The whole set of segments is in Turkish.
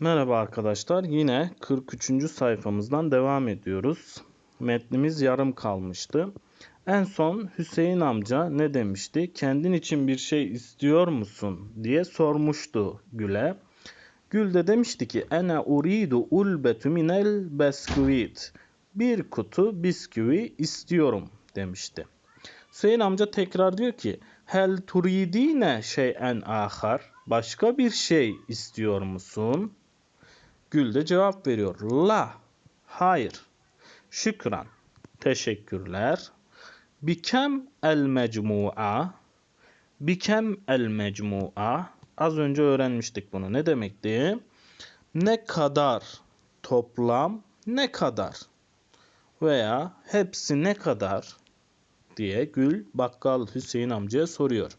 Merhaba arkadaşlar. Yine 43. sayfamızdan devam ediyoruz. Metnimiz yarım kalmıştı. En son Hüseyin amca ne demişti? Kendin için bir şey istiyor musun diye sormuştu Gül'e. Gül de demişti ki ene uridu ulbetu minel beskvit. Bir kutu bisküvi istiyorum demişti. Hüseyin amca tekrar diyor ki hel turidine şeyen ahar. Başka bir şey istiyor musun? Gül de cevap veriyor. La. Hayır. Şükran. Teşekkürler. Bikem el mecmu'a. Bikem el mecmu'a. Az önce öğrenmiştik bunu. Ne demekti? Ne kadar toplam ne kadar veya hepsi ne kadar diye Gül bakkal Hüseyin amcaya soruyor.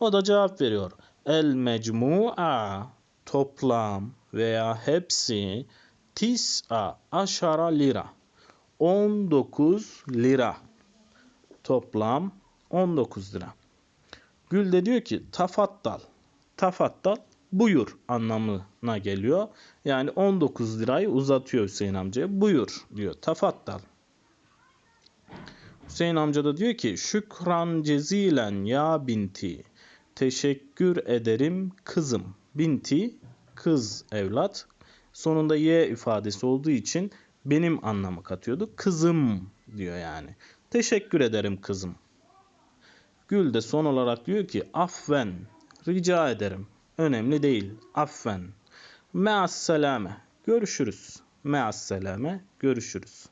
O da cevap veriyor. El mecmu'a toplam veya hepsi tis'a aşara lira. 19 lira. Toplam 19 lira. Gül de diyor ki tafattal. Tafattal buyur anlamına geliyor. Yani 19 lirayı uzatıyor Hüseyin amcaya. Buyur diyor. Tafattal. Hüseyin amca da diyor ki şükran cezilen ya binti. Teşekkür ederim kızım. Binti kız evlat. Sonunda y ifadesi olduğu için benim anlamı katıyordu. Kızım diyor yani. Teşekkür ederim kızım. Gül de son olarak diyor ki affen rica ederim. Önemli değil. Affen. Me'as selame. Görüşürüz. Me'as selame. Görüşürüz.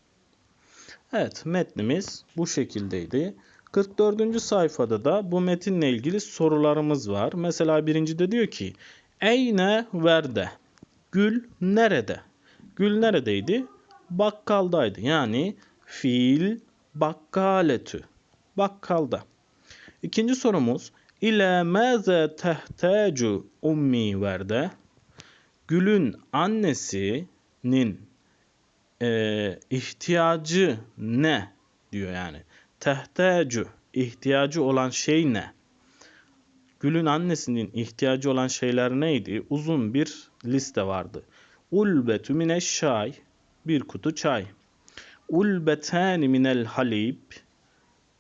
Evet metnimiz bu şekildeydi. 44. sayfada da bu metinle ilgili sorularımız var. Mesela birincide diyor ki Eyne verde. Gül nerede? Gül neredeydi? Bakkaldaydı. Yani fiil bakkaletü. Bakkalda. İkinci sorumuz ile meze tehtecu ummi verde. Gül'ün annesinin e, ihtiyacı ne diyor yani. Tehtecu ihtiyacı olan şey ne? Gül'ün annesinin ihtiyacı olan şeyler neydi? Uzun bir liste vardı. Ulbetü mineşşay bir kutu çay. Ulbetani minel halib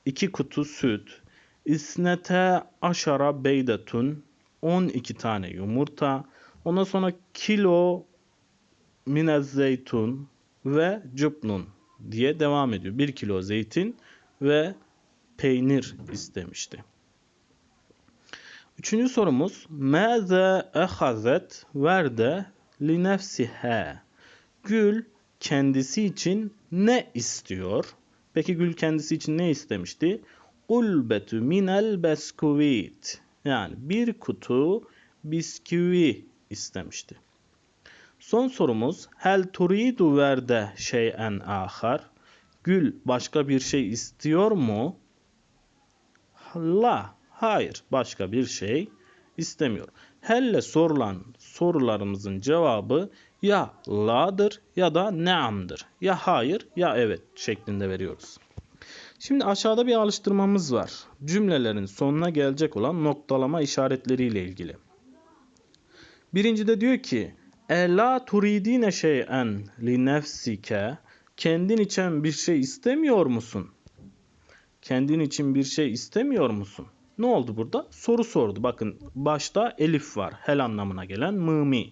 iki kutu süt. İsnete aşara beydetun 12 tane yumurta. Ondan sonra kilo minez zeytun ve cübnun diye devam ediyor. 1 kilo zeytin ve peynir istemişti. Üçüncü sorumuz. Mâze ehazet verde li nefsihe. Gül kendisi için ne istiyor? Peki Gül kendisi için ne istemişti? Ulbetü minel beskuvit. Yani bir kutu bisküvi istemişti. Son sorumuz hel turidu verde şeyen ahar. Gül başka bir şey istiyor mu? La Hayır, başka bir şey istemiyor. Helle sorulan sorularımızın cevabı ya la'dır ya da ne'amdır. Ya hayır ya evet şeklinde veriyoruz. Şimdi aşağıda bir alıştırmamız var. Cümlelerin sonuna gelecek olan noktalama işaretleriyle ilgili. Birincide diyor ki Ela turidine şey'en li nefsike Kendin için bir şey istemiyor musun? Kendin için bir şey istemiyor musun? Ne oldu burada? Soru sordu. Bakın başta elif var. Hel anlamına gelen mımi.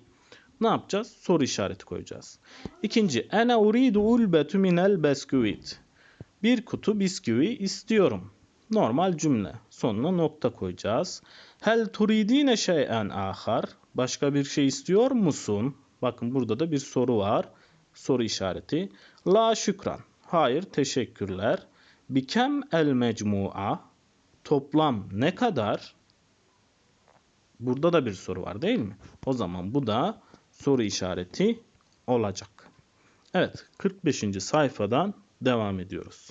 Ne yapacağız? Soru işareti koyacağız. İkinci. Ene uridu ulbetu minel besküvit. Bir kutu bisküvi istiyorum. Normal cümle. Sonuna nokta koyacağız. Hel turidine şeyen ahar. Başka bir şey istiyor musun? Bakın burada da bir soru var. Soru işareti. La şükran. Hayır teşekkürler. Bikem el mecmu'a toplam ne kadar? Burada da bir soru var değil mi? O zaman bu da soru işareti olacak. Evet 45. sayfadan devam ediyoruz.